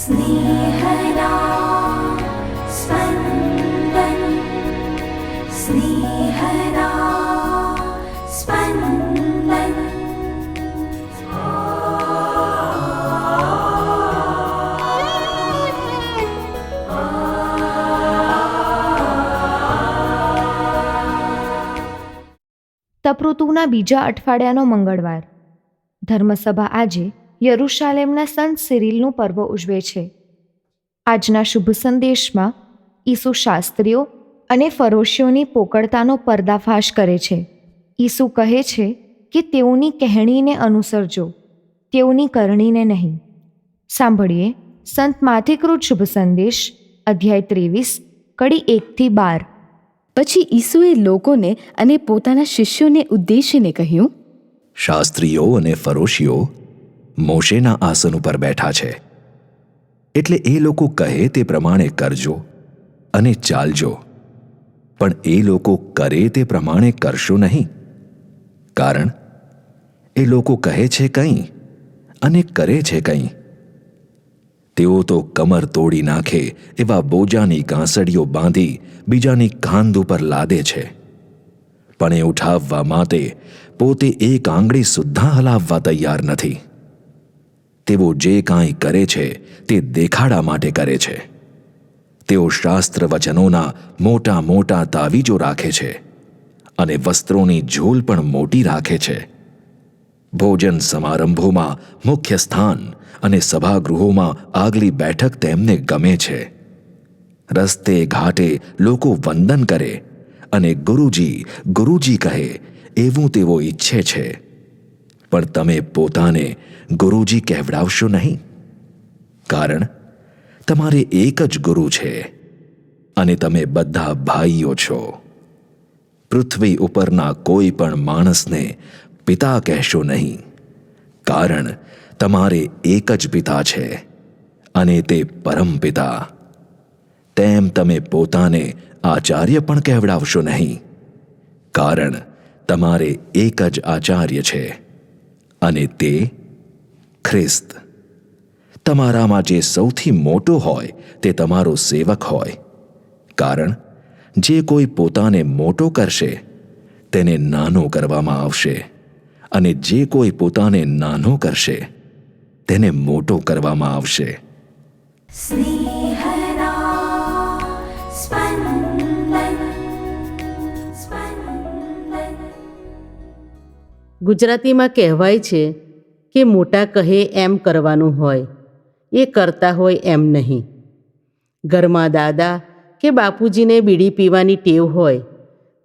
स्नेहदा स्पन्दन् स्नेहदा स्पन्दन् તપઋતુના બીજા અઠવાડિયાનો મંગળવાર ધર્મસભા આજે યરુશાલેમના સંત સિરિલનું પર્વ ઉજવે છે. આજના શુભ સંદેશમાં ઈસુ શાસ્ત્રીઓ અને ફરોશીઓની પોકળતાનો પર્દાફાશ કરે છે. ઈસુ કહે છે કે તેઓની કહેણીને અનુસરજો તેઓની કરણીને નહીં. સાંભળીએ સંત માથેકૃત શુભ સંદેશ અધ્યાય ત્રેવીસ કડી એકથી બાર. પછી ઈસુએ લોકોને અને પોતાના શિષ્યોને ઉદ્દેશીને કહ્યું શાસ્ત્રીઓ અને ફરોશીઓ મોશેના આસન ઉપર બેઠા છે. એટલે એ લોકો કહે તે પ્રમાણે કરજો અને ચાલજો. પણ એ લોકો કરે તે પ્રમાણે કરશો નહીં. કારણ એ લોકો કહે છે કંઈ અને કરે છે કંઈ. તેઓ તો કમર તોડી નાખે એવા બોજાની કાંસડીઓ બાંધી બીજાની કાંધ ઉપર લાદે છે. પણ એ ઉઠાવવા માટે પોતે એક આંગળી સુદ્ધા હલાવવા તૈયાર નથી. તેઓ જે કાંઈ કરે છે, તે દેખાડા માટે કરે છે. તેઓ શાસ્ત્ર વચનોના મોટા મોટા તાવીજો રાખે છે અને વસ્ત્રોની ઝોલ પણ મોટી રાખે છે. ભોજન સમારંભોમાં મુખ્ય સ્થાન અને સભાગૃહોમાં આગલી બેઠક તેમને ગમે છે. રસ્તે ઘાટે લોકો વંદન કરે અને ગુરુજી ગુરુજી કહે, એવું તેઓ ઈચ્છે છે. પણ તમે પોતાને ગુરુજી કહેવડાવશો નહીં? કારણ તમારે એક જ ગુરુ છે અને તમે બધા ભાઈઓ છો. પૃથ્વી ઉપરના કોઈ પણ માણસને પિતા કહેશો નહીં. કારણ તમારે એક જ પિતા છે અને તે પરમ પિતા. તેમ તમે પોતાને આચાર્ય પણ કહેવડાવશો નહીં. કારણ તમારે એક જ આચાર્ય છે. અને તે ખ્રિસ્ત. તમારામાં જે સૌથી મોટો હોય તે તમારો સેવક હોય. કારણ જે કોઈ પોતાને મોટો કરશે, તેને નાનો કરવામાં આવશે. અને જે કોઈ પોતાને નાનો કરશે, તેને મોટો કરવામાં આવશે. સ્નેહરા ગુજરાતીમાં કહેવાય છે કે મોટા કહે એમ કરવાનું હોય, એ કરતા હોય એમ નહીં. ઘરમાં દાદા કે બાપુજીને બીડી પીવાની ટેવ હોય,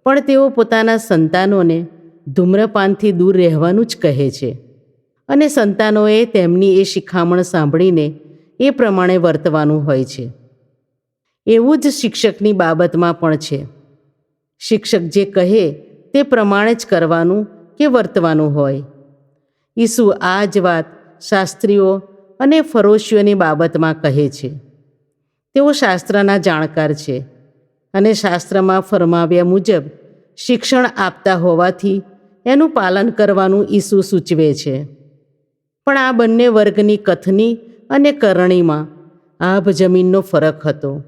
પણ તેઓ પોતાના સંતાનોને ધૂમ્રપાનથી દૂર રહેવાનું જ કહે છે અને સંતાનોએ તેમની એ શિખામણ સાંભળીને એ પ્રમાણે વર્તવાનું હોય છે. એવું જ શિક્ષકની બાબતમાં પણ છે. શિક્ષક જે કહે તે પ્રમાણે જ કરવાનું કે વર્તવાનું હોય. ઈસુ આ જ વાત શાસ્ત્રીઓ અને ફરોશીઓની બાબતમાં કહે છે. તેઓ શાસ્ત્રના જાણકાર છે અને શાસ્ત્રમાં ફરમાવ્યા મુજબ શિક્ષણ આપતા હોવાથી એનું પાલન કરવાનું ઈસુ સૂચવે છે. પણ આ બંને વર્ગની કથની અને કરણીમાં આભ જમીનનો ફરક હતો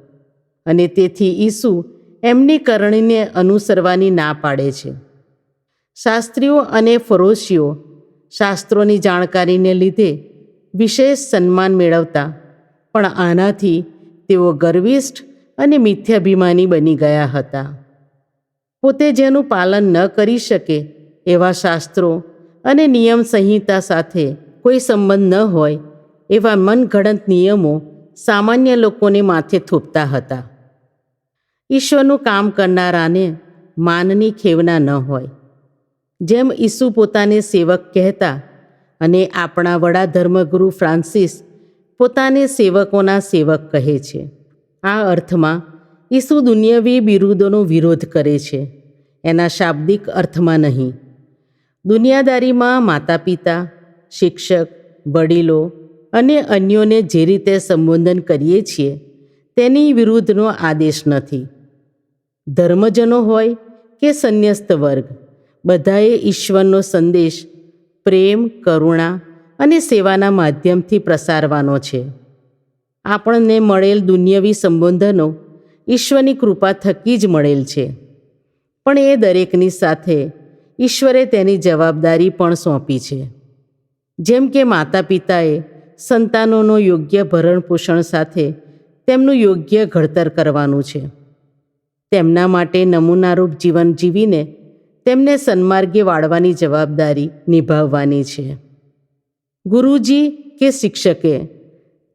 અને તેથી ઈસુ એમની કરણીને અનુસરવાની ના પાડે છે. શાસ્ત્રીઓ અને ફરોશીઓ શાસ્ત્રોની જાણકારીને લીધે વિશેષ સન્માન મેળવતા, પણ આનાથી તેઓ ગર્વિષ્ઠ અને મિથ્યાભિમાની બની ગયા હતા. પોતે જેનું પાલન ન કરી શકે એવા શાસ્ત્રો અને નિયમ સંહિતા સાથે કોઈ સંબંધ ન હોય એવા મનગણત નિયમો સામાન્ય લોકોને માથે થોપતા હતા. ઈશ્વરનું કામ કરનારાને માનની ખેવના ન હોય. જેમ ઈસુ પોતાને સેવક કહેતા અને આપણા વડા ધર્મગુરુ ફ્રાન્સિસ પોતાને સેવકોના સેવક કહે છે. આ અર્થમાં ઈસુ દુનિયાવી બિરુદોનો વિરોધ કરે છે. એના શાબ્દિક અર્થમાં નહીં. દુનિયાદારીમાં માતા પિતા શિક્ષક, વડીલો અને અન્યોને જે રીતે સંબોધન કરીએ છીએ તેની વિરુદ્ધનો આદેશ નથી. ધર્મજનો હોય કે સંન્યસ્ત વર્ગ બધાએ ઈશ્વરનો સંદેશ, પ્રેમ, કરુણા અને સેવાના માધ્યમથી પ્રસારવાનો છે. આપણને મળેલ દુન્યવી સંબોધનો ઈશ્વરની કૃપા થકી જ મળેલ છે. પણ એ દરેકની સાથે ઈશ્વરે તેની જવાબદારી પણ સોંપી છે. જેમ કે માતા પિતાએ સંતાનોનો યોગ્ય ભરણ પોષણ સાથે તેમનું યોગ્ય ઘડતર કરવાનું છે. તેમના માટે નમૂનારૂપ જીવન જીવીને તેમને સન્માર્ગે વાળવાની જવાબદારી નિભાવવાની છે. ગુરુજી કે શિક્ષકે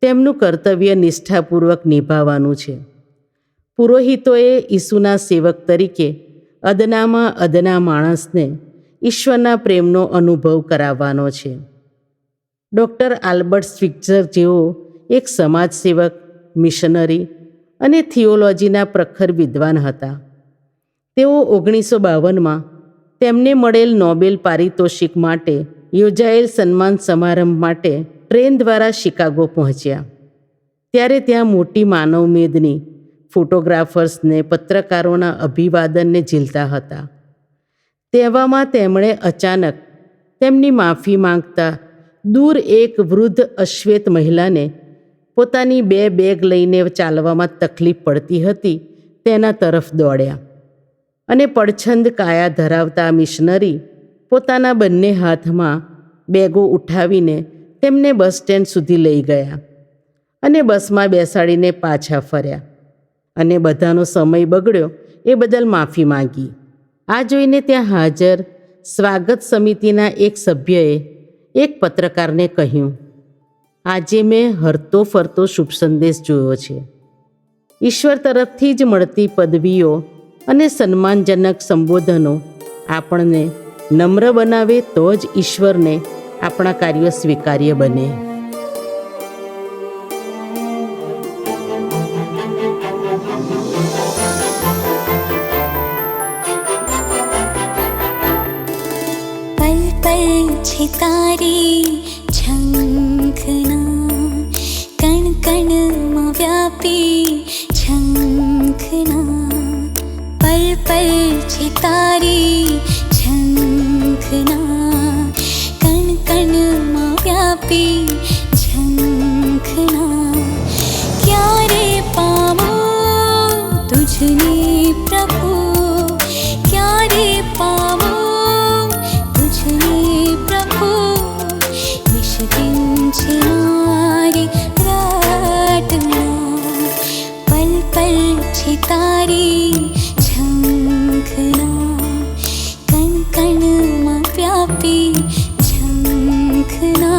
તેમનું કર્તવ્ય નિષ્ઠાપૂર્વક નિભાવવાનું છે. પુરોહિતોએ ઈસુના સેવક તરીકે અદનામાં અદના માણસને ઈશ્વરના પ્રેમનો અનુભવ કરાવવાનો છે. ડૉક્ટર આલ્બર્ટ સ્વિક્ઝર જેઓ એક સમાજસેવક, મિશનરી અને થિયોલોજીના પ્રખર વિદ્વાન હતા. તેઓ ઓગણીસો બાવનમાં તેમને મળેલ નોબેલ પારિતોષિક માટે યોજાયેલ સન્માન સમારંભ માટે ટ્રેન દ્વારા શિકાગો પહોંચ્યા. ત્યારે ત્યાં મોટી માનવ મેદની ફોટોગ્રાફર્સને, પત્રકારોના અભિવાદનને ઝીલતા હતા. તેવામાં તેમણે અચાનક તેમની માફી માંગતા દૂર એક વૃદ્ધ અશ્વેત મહિલાને પોતાની બે બેગ લઈને ચાલવામાં તકલીફ પડતી હતી તેના તરફ દોડ્યા. અને પડછંદ કાયા ધરાવતા મિશનરી પોતાના બંને હાથમાં બેગો ઉઠાવીને તેમને બસ સ્ટેન્ડ સુધી લઈ ગયા અને બસમાં બેસાડીને પાછા ફર્યા. અને બધાનો સમય બગડ્યો એ બદલ માફી માંગી. આ જોઈને ત્યાં હાજર સ્વાગત સમિતિના એક સભ્યએ એક પત્રકારને કહ્યું, આજે મેં હરતો ફરતો શુભ સંદેશ જોયો છે. ઈશ્વર તરફથી જ મળતી પદવીઓ અને સન્માનજનક સંબોધનો આપણને નમ્ર બનાવે તો જ ઈશ્વરને આપણા કાર્યો સ્વીકાર્ય બને. પલ પલ છે તારી ઝંખના કણ કણમાં વ્યાપી ी प्रभु क्यारे पावो बुजनी प्रभु निशिनारी पल पल छितारी झंखना कण इष्ट व्यापी कणक्यापिखना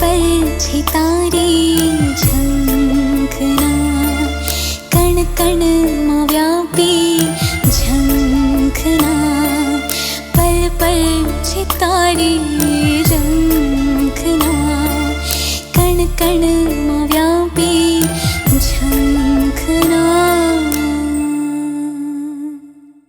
पल् कण कणकण व्यापी झङ्खना पल पल् छितारी कण कण